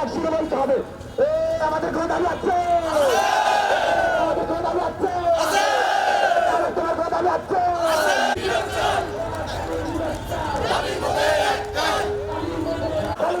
সবাই একসঙ্গে বলতে হবে। এ আমাদের কোনো দাবি আছে। আমাদের কোনো দাবি আছে। আমাদের তোমার কোনো দাবি আছে। খালি